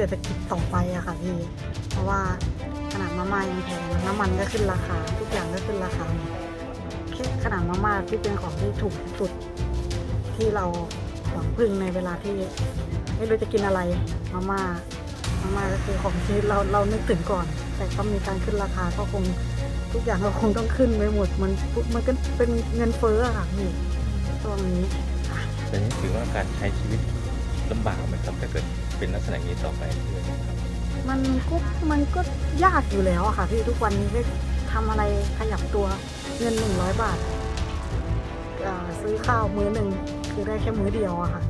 เศรษฐกิจต่อไปอะค่ะพี่ เพราะว่าขนาดมาม่ายังแพงน้ำมันก็ขึ้นราคา ทุกอย่างก็ขึ้นราคาแค่ขนาดมาม่าที่เป็นของที่ถูกสุดที่เราหวังพึ่งในเวลาที่ไม่รู้จะกินอะไรมาม่ามาม่าก็คือของที่เราเรานึกถึงก่อน แต่ก็มีการขึ้นราคาก็คงทุกอย่างก็คงต้องขึ้นไปหมดมันมันก็เป็นเงินเฟ้ออะค่ะพี่ช่วงนี้แต่นี้ถือว่าการใช้ชีวิตลำบากไหมครับถ้าเกิด เป็นลักษณะนี้ต่อไปเรื่อยๆครับมันก็มันก็ยากอยู่แล้วอะค่ะพี่ทุกวันนี้ก็ทำอะไรขยับตัวเงินหนึ่งร้อยบาทอ่าซื้อข้าวมื้อหนึ่งคือได้แค่มื้อเดียวอะค่ะ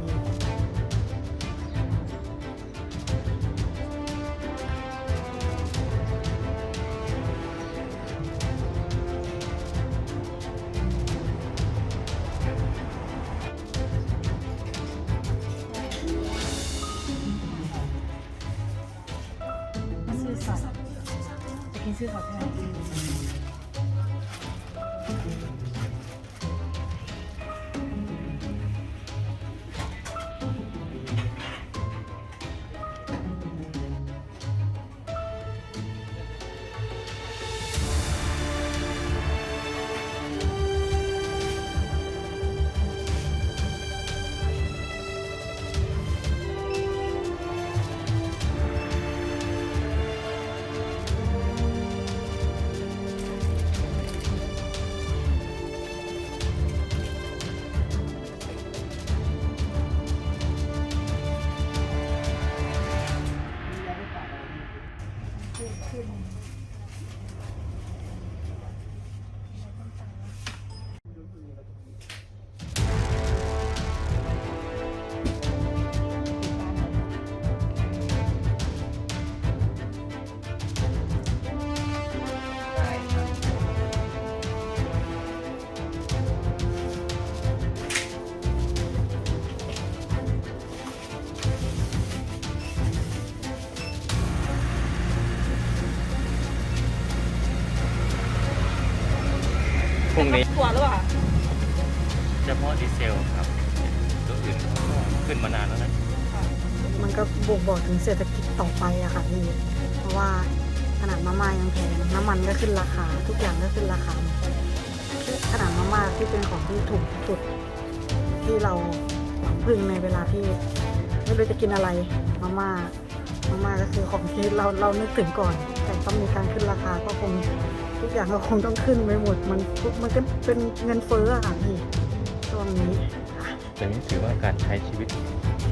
จะกินซื่อ รุ่งนี้ตัวหรือเปล่าเฉพาะดีเซลครับตัวอื่นเขาก็ขึ้นมานานแล้วนะมันก็บ่งบอกถึงเศรษฐกิจต่อไปอะค่ะพี่เพราะว่าขนาดมาม่ายังแพงน้ำมันก็ขึ้นราคา ทุกอย่างก็ขึ้นราคาหมดแค่ขนาดมาม่าที่เป็นของที่ถูกที่สุดที่เราหวังพึ่งในเวลาที่ไม่รู้จะกินอะไรมาม่ามาม่าก็คือของที่เราเรานึกถึงก่อน แต่ต้องมีการขึ้นราคาก็คง ทุกอย่างก็คงต้องขึ้นไปหมด มันมันก็เป็นเงินเฟ้ออะค่ะพี่ช่วงนี้แต่นี้ถือว่าการใช้ชีวิต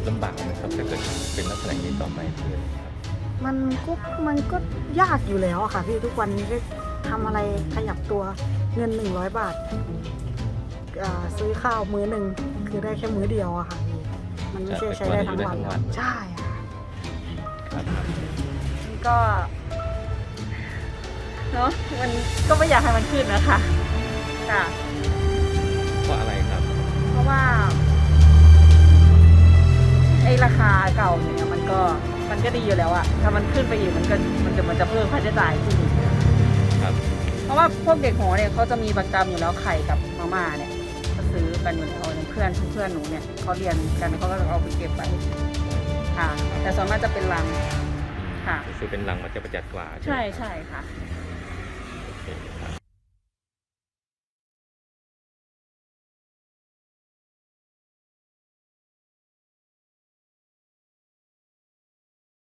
ลำบากไหมครับถ้าเกิดเป็นลักษณะนี้ต่อไปเรื่อยๆครับมันก็มันก็ยากอยู่แล้วอะค่ะพี่ทุกวันนี้ก็ทำอะไรขยับตัวเงินหนึ่งร้อยบาทอ่าซื้อข้าวมื้อหนึ่งคือได้แค่มื้อเดียวอะค่ะพี่มันไม่ใช่ใช้ได้ทั้งวันใช่อะครับก็ เนาะมันก็ไม่อยากให้มันขึ้นนะคะค่ะเพราะอะไรครับ เพราะว่าไอ้ราคาเก่าเนี่ยมันก็มันก็ดีอยู่แล้วอะถ้ามันขึ้นไปอีกมันก็มันจะมันจะเพิ่มค่าใช้จ่ายขึ้นอีกครับ เพราะว่าพวกเด็กหอเนี่ยเขาจะมีประจำอยู่แล้วไข่กับมาม่าเนี่ยก็ซื้อกันอยู่แล้วอย่างเพื่อนเพื่อนหนูเนี่ยเขาเรียนกันเขาก็เอาไปเก็บไว้ค่ะ แต่ส่วนมากจะเป็นลังค่ะ ซื้อเป็นลังมันจะประหยัดกว่า ใช่ไหมใช่ค่ะ Okay.